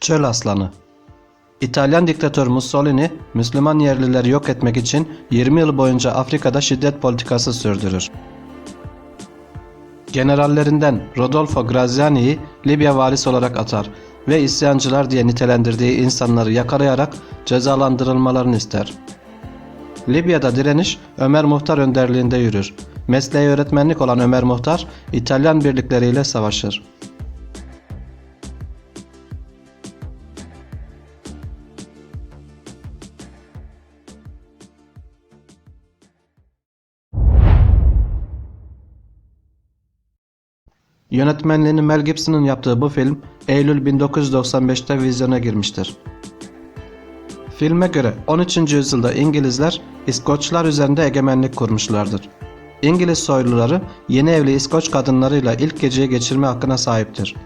Çöl Aslanı İtalyan diktatör Mussolini, Müslüman yerlileri yok etmek için 20 yıl boyunca Afrika'da şiddet politikası sürdürür. Generallerinden Rodolfo Graziani'yi Libya valisi olarak atar ve isyancılar diye nitelendirdiği insanları yakalayarak cezalandırılmalarını ister. Libya'da direniş Ömer Muhtar önderliğinde yürür. Mesleği öğretmenlik olan Ömer Muhtar, İtalyan birlikleriyle savaşır. Yönetmenliğini Mel Gibson'ın yaptığı bu film Eylül 1995'te vizyona girmiştir. Filme göre 13. yüzyılda İngilizler İskoçlar üzerinde egemenlik kurmuşlardır. İngiliz soyluları yeni evli İskoç kadınlarıyla ilk geceyi geçirme hakkına sahiptir.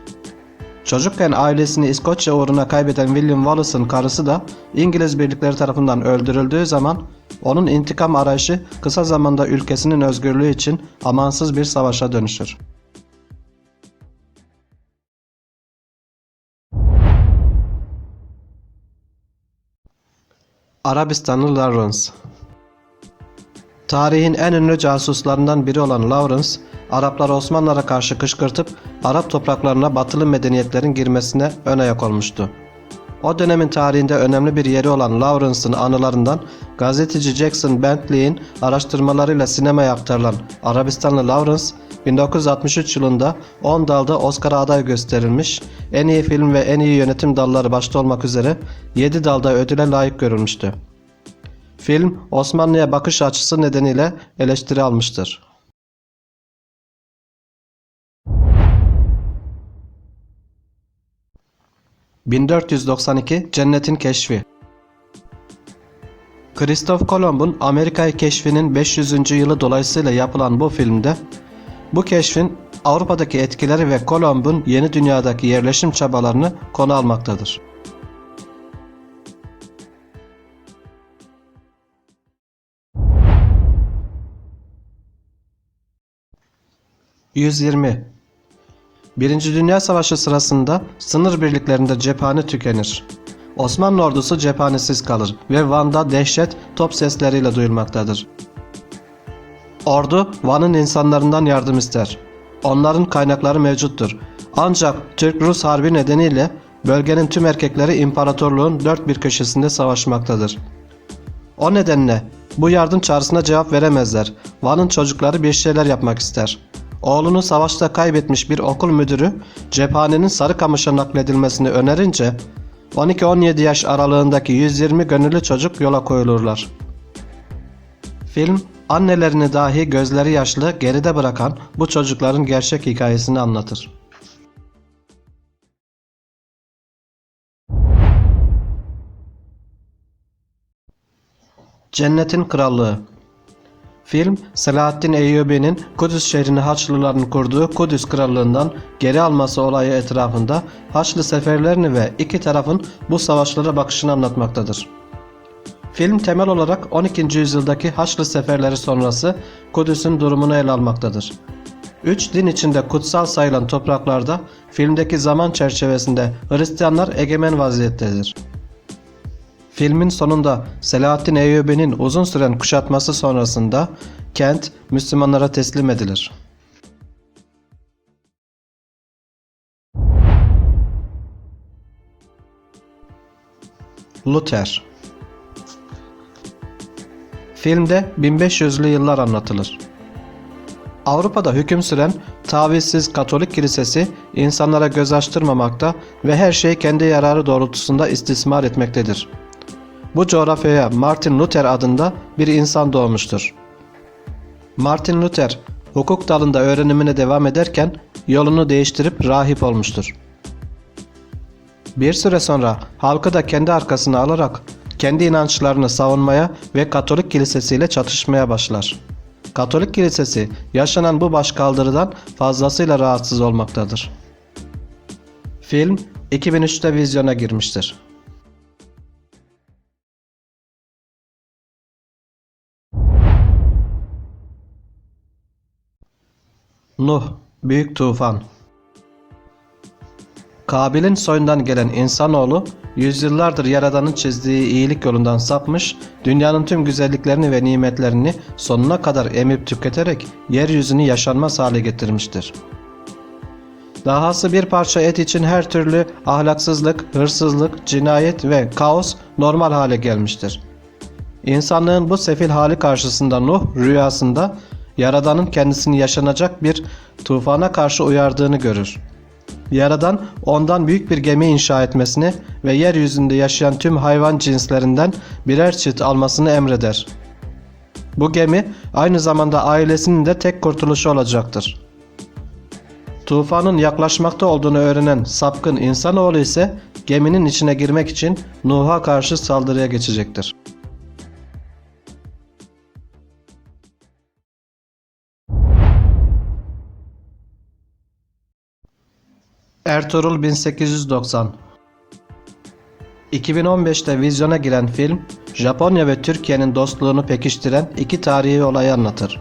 Çocukken ailesini İskoçya uğruna kaybeden William Wallace'ın karısı da İngiliz birlikleri tarafından öldürüldüğü zaman onun intikam arayışı kısa zamanda ülkesinin özgürlüğü için amansız bir savaşa dönüşür. Arabistanlı Lawrence Tarihin en ünlü casuslarından biri olan Lawrence, Arapları Osmanlılara karşı kışkırtıp Arap topraklarına batılı medeniyetlerin girmesine ön ayak olmuştu. O dönemin tarihinde önemli bir yeri olan Lawrence'ın anılarından gazeteci Jackson Bentley'in araştırmalarıyla sinemaya aktarılan Arabistanlı Lawrence, 1963 yılında 10 dalda Oscar'a aday gösterilmiş, en iyi film ve en iyi yönetim dalları başta olmak üzere 7 dalda ödüle layık görülmüştü. Film Osmanlı'ya bakış açısı nedeniyle eleştiri almıştır. ...1492 Cennetin Keşfi Kristof Kolomb'un Amerika'yı keşfinin 500. yılı dolayısıyla yapılan bu filmde bu keşfin Avrupa'daki etkileri ve Kolomb'un yeni dünyadaki yerleşim çabalarını konu almaktadır. ...120 Birinci Dünya Savaşı sırasında sınır birliklerinde cephane tükenir. Osmanlı ordusu cephanesiz kalır ve Van'da dehşet top sesleriyle duyulmaktadır. Ordu Van'ın insanlarından yardım ister. Onların kaynakları mevcuttur. Ancak Türk-Rus harbi nedeniyle bölgenin tüm erkekleri imparatorluğun dört bir köşesinde savaşmaktadır. O nedenle bu yardım çağrısına cevap veremezler. Van'ın çocukları bir şeyler yapmak ister. Oğlunu savaşta kaybetmiş bir okul müdürü cephanenin Sarıkamış'a nakledilmesini önerince 12-17 yaş aralığındaki 120 gönüllü çocuk yola koyulurlar. Film annelerini dahi gözleri yaşlı geride bırakan bu çocukların gerçek hikayesini anlatır. Cennetin Krallığı Film, Selahaddin Eyyubi'nin Kudüs şehrini Haçlıların kurduğu Kudüs Krallığından geri alması olayı etrafında Haçlı seferlerini ve iki tarafın bu savaşlara bakışını anlatmaktadır. Film temel olarak 12. yüzyıldaki Haçlı seferleri sonrası Kudüs'ün durumunu ele almaktadır. Üç din içinde kutsal sayılan topraklarda filmdeki zaman çerçevesinde Hristiyanlar egemen vaziyettedir. Filmin sonunda Selahaddin Eyyubi'nin uzun süren kuşatması sonrasında kent Müslümanlara teslim edilir. Luther Filmde 1500'lü yıllar anlatılır. Avrupa'da hüküm süren tavizsiz Katolik kilisesi insanlara göz açtırmamakta ve her şeyi kendi yararı doğrultusunda istismar etmektedir. Bu coğrafyaya Martin Luther adında bir insan doğmuştur. Martin Luther hukuk dalında öğrenimine devam ederken yolunu değiştirip rahip olmuştur. Bir süre sonra halkı da kendi arkasına alarak kendi inançlarını savunmaya ve Katolik kilisesiyle çatışmaya başlar. Katolik kilisesi yaşanan bu başkaldırıdan fazlasıyla rahatsız olmaktadır. Film 2003'te vizyona girmiştir. Nuh, Büyük Tufan Kabil'in soyundan gelen insanoğlu, yüzyıllardır Yaradan'ın çizdiği iyilik yolundan sapmış, dünyanın tüm güzelliklerini ve nimetlerini sonuna kadar emip tüketerek yeryüzünü yaşanmaz hale getirmiştir. Dahası bir parça et için her türlü ahlaksızlık, hırsızlık, cinayet ve kaos normal hale gelmiştir. İnsanlığın bu sefil hali karşısında Nuh rüyasında Yaradan'ın kendisini yaşanacak bir tufana karşı uyardığını görür. Yaradan ondan büyük bir gemi inşa etmesini ve yeryüzünde yaşayan tüm hayvan cinslerinden birer çift almasını emreder. Bu gemi aynı zamanda ailesinin de tek kurtuluşu olacaktır. Tufanın yaklaşmakta olduğunu öğrenen sapkın insanoğlu ise geminin içine girmek için Nuh'a karşı saldırıya geçecektir. Ertuğrul 1890 2015'te vizyona giren film, Japonya ve Türkiye'nin dostluğunu pekiştiren iki tarihi olayı anlatır.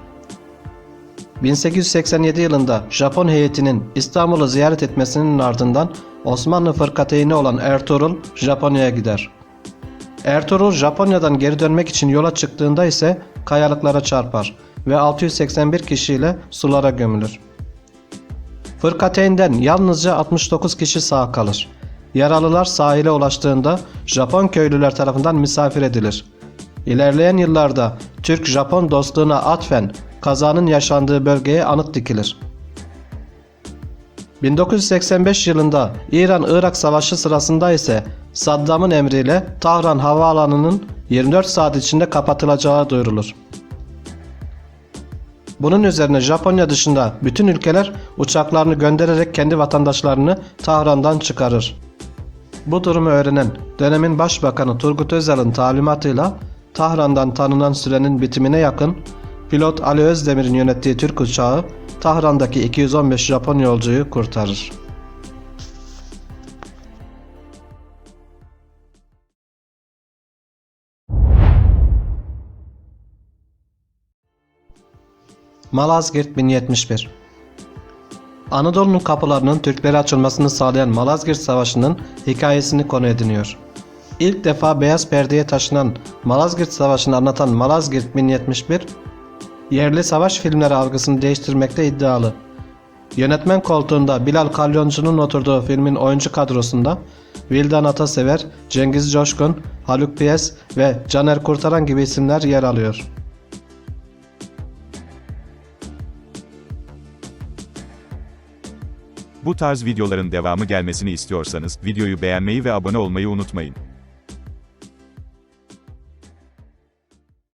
1887 yılında Japon heyetinin İstanbul'u ziyaret etmesinin ardından Osmanlı fırkateyni olan Ertuğrul Japonya'ya gider. Ertuğrul Japonya'dan geri dönmek için yola çıktığında ise kayalıklara çarpar ve 681 kişiyle sulara gömülür. Fırkateyn'den yalnızca 69 kişi sağ kalır. Yaralılar sahile ulaştığında Japon köylüler tarafından misafir edilir. İlerleyen yıllarda Türk-Japon dostluğuna atfen kazanın yaşandığı bölgeye anıt dikilir. 1985 yılında İran-Irak Savaşı sırasında ise Saddam'ın emriyle Tahran Havaalanı'nın 24 saat içinde kapatılacağı duyurulur. Bunun üzerine Japonya dışında bütün ülkeler uçaklarını göndererek kendi vatandaşlarını Tahran'dan çıkarır. Bu durumu öğrenen dönemin başbakanı Turgut Özal'ın talimatıyla Tahran'dan tanınan sürenin bitimine yakın pilot Ali Özdemir'in yönettiği Türk uçağı Tahran'daki 215 Japon yolcuyu kurtarır. Malazgirt 1071 Anadolu'nun kapılarının Türklere açılmasını sağlayan Malazgirt Savaşı'nın hikayesini konu ediniyor. İlk defa beyaz perdeye taşınan Malazgirt Savaşı'nı anlatan Malazgirt 1071, yerli savaş filmleri algısını değiştirmekte iddialı. Yönetmen koltuğunda Bilal Kalyoncu'nun oturduğu filmin oyuncu kadrosunda Vildan Atasever, Cengiz Coşkun, Haluk Piyes ve Caner Kurtaran gibi isimler yer alıyor. Bu tarz videoların devamı gelmesini istiyorsanız videoyu beğenmeyi ve abone olmayı unutmayın.